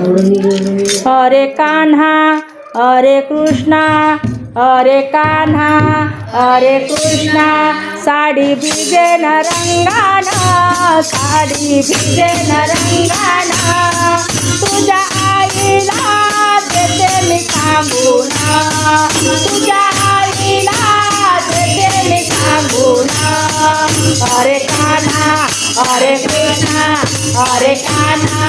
हरे कान्हा हरे कृष्णा हरे कान्हा हरे कृष्णा, साडी भिजेन रंगाना साडी भिजेन रंगानं तुझ्या आईला देते मी सांगून तुझ्या आईला देते मी हरे कान्हा हरे कृष्णा हरे कान्हा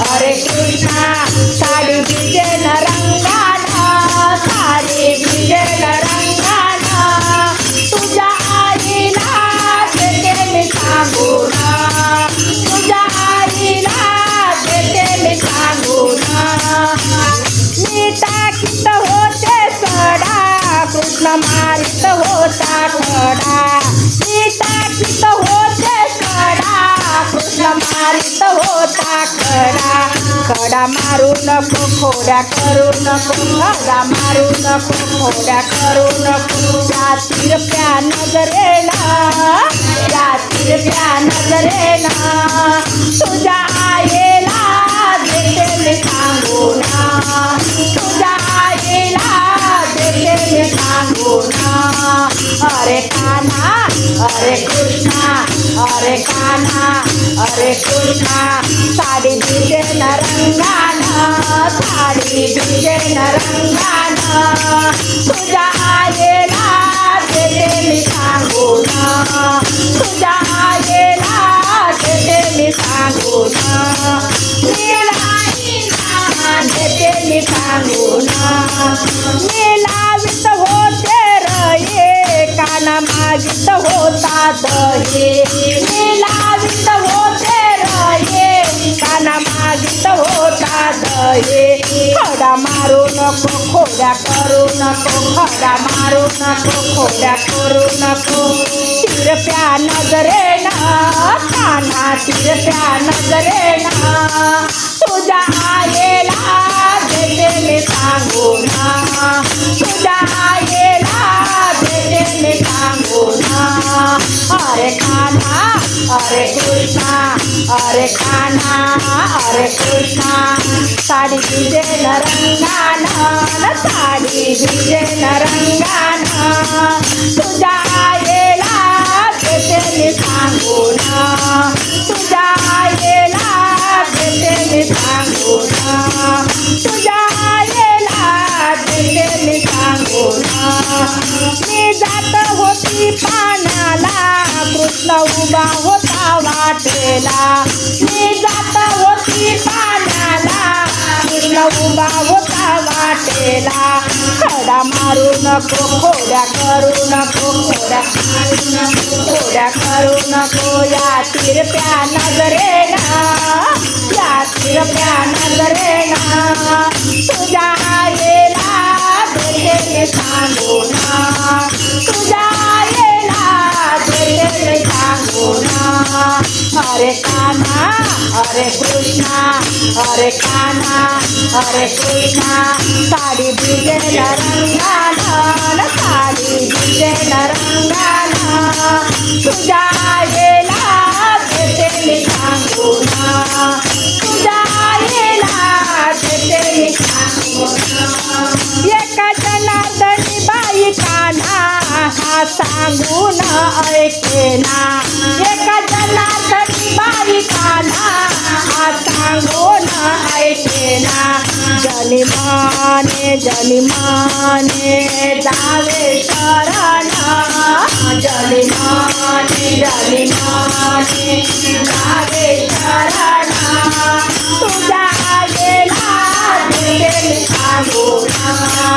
हरे कृष्णा साडी भिजेन रंगानं, साडी भिजेन रंगानं तुझ्या आईला देते मी सांगून तुझ्या आईला देते मी सांगून। मी टाकीत होते सडा, कृष्ण मारित होता खडा। मी टाकीत होते होता खडा खडा मारू नको खोड्या करू नको. खडा मारू नको खोड्या करू नको. या तिरप्या नजरेना या तिरप्या नजरेना तुझ्या आईला देते सांगू ना. तुझ्या आईला देते सांगू सांगून हरे कान्हा अरे कृष्णा अरे कान्हा अरे कृष्णा। साडी दिखे न रंगाना साडी भिजेन रंगानं तुझ्या आलेला ते मी सांगून। तुझ्या आईला देते लावित होते रये काना मागित होता दये. खडा मारू नको खोड्या करू नको खडा मारू नको खोड्या करू नको. तिरप्या नजरेना काना तिरप्या नजरेनं तुझ्या आईला देते मी सांगू ना. अरे कृष्णा अरे कान्हा अरे कृष्णा साडी विजेल रंगान साडी विजेल रंगान तुझ्या आईला सांगू कृष्ण उभा होता वाटेला. मी जात होती पाण्याला. कृष्ण उभा होता वाटेला. खडा मारू नको खोड्या करू नको खोड्या खोड्या करू नको. या तिरप्या नजरेला. हरे कान्हा हरे कृष्णा हरे कान्हा हरे कृष्णा साडी भिजेल रंगानं साडी भिजेल रंगानं तुझ्या आईला देते मी सांगून। तुझ्या आईला देते मी सांगून। एका जनार्दनी बाई कान्हा, हा सांगून ऐकेना। વાંગો નાય તેના જનિમાને જનિમાને દાવે શરણા જનિમાને જનિમાને દાવે શરણા તું જાગેલા દિલ આગો ના